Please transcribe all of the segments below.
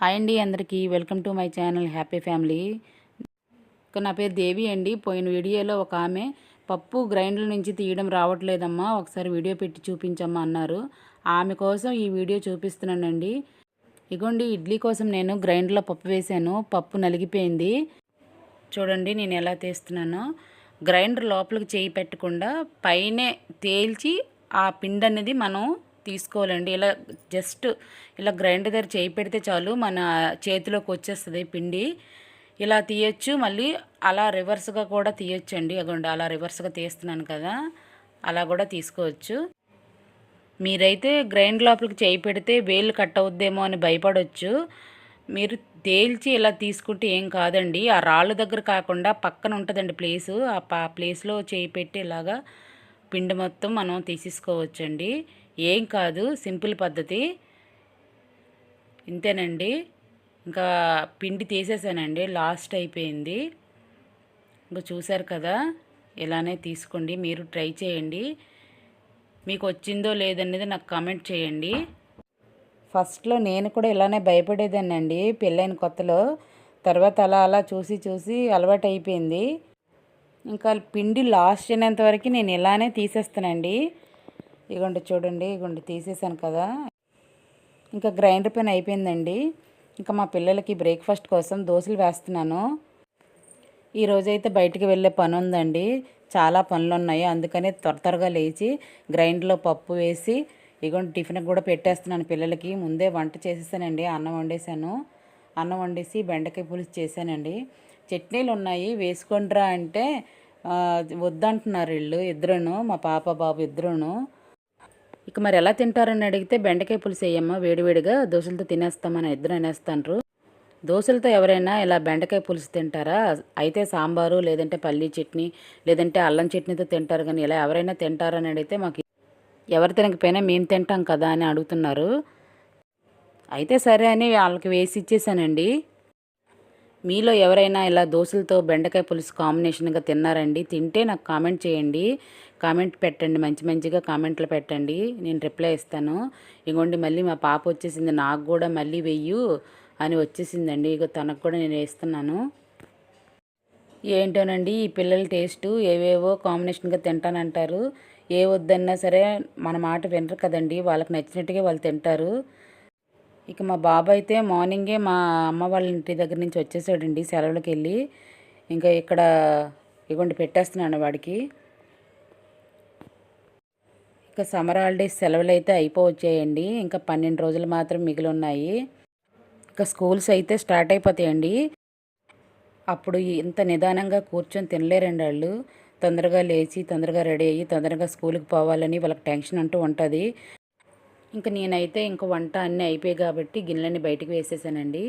Hi అండి అందరికీ. Welcome to my channel happy family. నా పేరు దేవి అండి. పోయిన వీడియోలో ఒక ఆమె పప్పు గ్రైండర్ నుంచి తీయడం రావట్లేదమ్మా ఒకసారి వీడియో పెట్టి చూపించమ్మా అన్నారు. ఆమె కోసం ఈ వీడియో చూపిస్తున్నానండి. ఇగోండి ఇడ్లీ కోసం నేను గ్రైండర్లో పప్పు వేశాను. పప్పు నలిగిపోయింది. చూడండి నేను ఎలా తీస్తున్నానో. గ్రైండర్ లోపలికి చేయి పెట్టకుండా పైనే తేల్చి ఆ పిండి అనేది మనం తీసుకోవాలండి. ఇలా జస్ట్ ఇలా గ్రైండర్ దగ్గర చేయి పెడితే చాలు మన చేతిలోకి వచ్చేస్తుంది పిండి. ఇలా తీయచ్చు. మళ్ళీ అలా రివర్స్గా కూడా తీయొచ్చండి. అగోండి అలా రివర్స్గా తీస్తున్నాను కదా. అలా కూడా తీసుకోవచ్చు. మీరైతే గ్రైండ్ లోపలికి చేయి పెడితే వేలు కట్ అవుద్దేమో అని భయపడవచ్చు మీరు తేల్చి ఇలా తీసుకుంటే ఏం కాదండి. ఆ రాళ్ళ దగ్గర కాకుండా పక్కన ఉంటుందండి ప్లేసు. ఆ ప్లేస్లో చేయి పెట్టి ఇలాగా పిండి మొత్తం మనం తీసేసుకోవచ్చండి. ఏం కాదు సింపుల్ పద్ధతి. ఇంతేనండి. ఇంకా పిండి తీసేసానండి లాస్ట్ అయిపోయింది. ఇంకా చూసారు కదా ఇలానే తీసుకోండి మీరు ట్రై చేయండి. మీకు వచ్చిందో లేదనేది నాకు కామెంట్ చేయండి. ఫస్ట్లో నేను కూడా ఇలానే భయపడేదానండి పెళ్ళైన కొత్తలో. తర్వాత అలా అలా చూసి చూసి అలవాటు అయిపోయింది ఇంకా పిండి లాస్ట్ అయినంత వరకు నేను ఇలానే తీసేస్తానండి. ఇగోండి చూడండి ఇగోండి తీసేసాను కదా. ఇంకా గ్రైండర్ పైన అయిపోయిందండి. ఇంకా మా పిల్లలకి బ్రేక్ఫాస్ట్ కోసం దోశలు వేస్తున్నాను. ఈరోజైతే బయటికి వెళ్ళే పని ఉందండి చాలా పనులు ఉన్నాయి అందుకనే త్వర త్వరగా లేచి గ్రైండర్లో పప్పు వేసి ఇగోండి టిఫిన్ కూడా పెట్టేస్తున్నాను పిల్లలకి. ముందే వంట చేసేసానండి. అన్నం వండేసాను అన్నం వండేసి బెండకాయ పులుసు చేశానండి. చట్నీలు ఉన్నాయి వేసుకుండ్రా అంటే వద్దంటున్నారు వీళ్ళు ఇద్దరును మా పాప బాబు ఇద్దరును. ఇక మరి ఎలా తింటారని అడిగితే బెండకాయ పులుసు వేయమ్మ వేడివేడిగా దోశలతో తినేస్తామని ఇద్దరు అనేస్తారు దోశలతో ఎవరైనా ఇలా బెండకాయ పులుసు తింటారా? అయితే సాంబారు లేదంటే పల్లీ చట్నీ లేదంటే అల్లం చట్నీతో తింటారు కానీ ఇలా ఎవరైనా తింటారని అడిగితే మాకు ఎవరు తినకపోయినా మేము తింటాం కదా అని అడుగుతున్నారు. అయితే సరే అని వాళ్ళకి వేసి ఇచ్చేసానండి. మీలో ఎవరైనా ఇలా దోశలతో బెండకాయ పులుసు కాంబినేషన్గా తిన్నారండి తింటే నాకు కామెంట్ చేయండి. కామెంట్ పెట్టండి మంచి మంచిగా కామెంట్లు పెట్టండి. నేను రిప్లై ఇస్తాను. ఇగోండి మళ్ళీ మా పాప వచ్చేసింది నాకు కూడా మళ్ళీ వెయ్యు అని వచ్చేసిందండి. ఇక తనకు కూడా నేను వేస్తున్నాను. ఏంటోనండి ఈ పిల్లల టేస్టు ఏవేవో కాంబినేషన్గా తింటానంటారు. ఏ వద్దన్నా సరే మన మాట వినరు కదండి వాళ్ళకి నచ్చినట్టుగా వాళ్ళు తింటారు. ఇక మా బాబు అయితే మార్నింగే మా అమ్మ వాళ్ళ ఇంటి దగ్గర నుంచి వచ్చేసాడండి సెలవులకి వెళ్ళి ఇంకా ఇక్కడ ఇగోండి పెట్టేస్తున్నాను వాడికి. ఇక సమ్మర్ హాలిడేస్ సెలవులు అయితే అయిపోవచ్చాయండి. ఇంకా పన్నెండు రోజులు మాత్రం మిగిలి ఉన్నాయి ఇక స్కూల్స్ అయితే స్టార్ట్ అయిపోతాయండి. అప్పుడు ఇంత నిదానంగా కూర్చొని తినలేరండి వాళ్ళు. తొందరగా లేచి తొందరగా రెడీ అయ్యి తొందరగా స్కూల్కి పోవాలని వాళ్ళకి టెన్షన్ అంటూ ఉంటుంది. ఇంకా నేనైతే ఇంకా వంట అన్నీ అయిపోయాయి కాబట్టి గిన్నెలన్నీ బయటకు వేసేసానండి.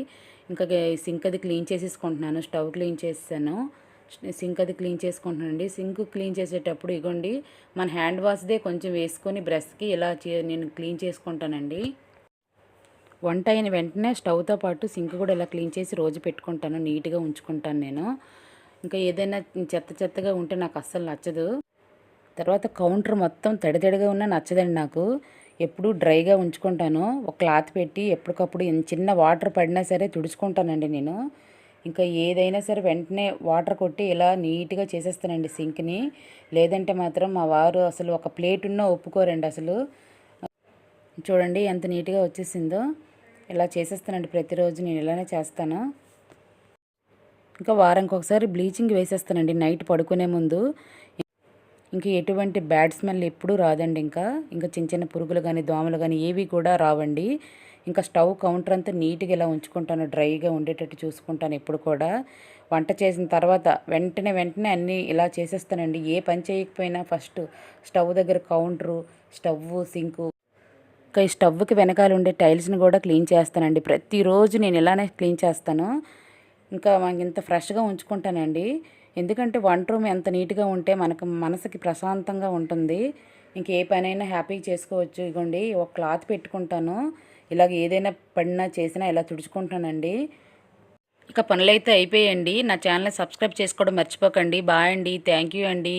ఇంకా సింక్ అది క్లీన్ చేసేసుకుంటున్నాను స్టవ్ క్లీన్ చేసేసాను. సింక్ అది క్లీన్ చేసుకుంటున్నానండి. సింక్ క్లీన్ చేసేటప్పుడు ఇగోండి మన హ్యాండ్ వాష్దే కొంచెం వేసుకొని బ్రష్కి ఇలా నేను క్లీన్ చేసుకుంటానండి. వంట అయిన వెంటనే స్టవ్తో పాటు సింక్ కూడా ఇలా క్లీన్ చేసి రోజు పెట్టుకుంటాను నీట్గా ఉంచుకుంటాను నేను. ఇంకా ఏదైనా చెత్త చెత్తగా ఉంటే నాకు అస్సలు నచ్చదు. తర్వాత కౌంటర్ మొత్తం తడి తడిగా ఉన్నా నచ్చదండి నాకు. ఎప్పుడు డ్రైగా ఉంచుకుంటాను. ఒక క్లాత్ పెట్టి ఎప్పటికప్పుడు చిన్న వాటర్ పడినా సరే తుడుచుకుంటానండి నేను. ఇంకా ఏదైనా సరే వెంటనే వాటర్ కొట్టి ఇలా నీట్గా చేసేస్తానండి సింక్ని. లేదంటే మాత్రం మా వారు అసలు ఒక ప్లేట్ ఉన్నా ఒప్పుకోరండి అసలు. చూడండి ఎంత నీట్గా వచ్చేసిందో. ఇలా చేసేస్తానండి ప్రతిరోజు నేను ఇలానే చేస్తాను. ఇంకా వారానికి ఒకసారి బ్లీచింగ్ వేసేస్తానండి నైట్ పడుకునే ముందు. ఇంకా ఎటువంటి బ్యాడ్ స్మెల్ ఎప్పుడూ రాదండి ఇంకా. ఇంకా చిన్న చిన్న పురుగులు కానీ దోమలు కానీ ఏవి కూడా రావండి. ఇంకా స్టవ్ కౌంటర్ అంతా నీట్గా ఇలా ఉంచుకుంటాను డ్రైగా ఉండేటట్టు చూసుకుంటాను ఎప్పుడు కూడా. వంట చేసిన తర్వాత వెంటనే వెంటనే అన్నీ ఇలా చేసేస్తానండి. ఏ పని చేయకపోయినా ఫస్ట్ స్టవ్ దగ్గర కౌంటరు స్టవ్ సింకు. ఇంకా ఈ స్టవ్కి వెనకాల ఉండే టైల్స్ని కూడా క్లీన్ చేస్తానండి. ప్రతిరోజు నేను ఇలానే క్లీన్ చేస్తాను. ఇంకా మనకి ఇంత ఫ్రెష్గా ఉంచుకుంటానండి. ఎందుకంటే వంట రూమ్ ఎంత నీట్గా ఉంటే మనకు మనసుకి ప్రశాంతంగా ఉంటుంది. ఇంక ఏ పనైనా హ్యాపీగా చేసుకోవచ్చు. ఇగోండి ఒక క్లాత్ పెట్టుకుంటాను. ఇలాగ ఏదైనా పడినా చేసినా ఇలా తుడుచుకుంటానండి. ఇక పనులైతే అయిపోయాయండి. నా ఛానల్ని సబ్స్క్రైబ్ చేసుకోవడం మర్చిపోకండి. బాయ్ అండి. థ్యాంక్ యూ అండి.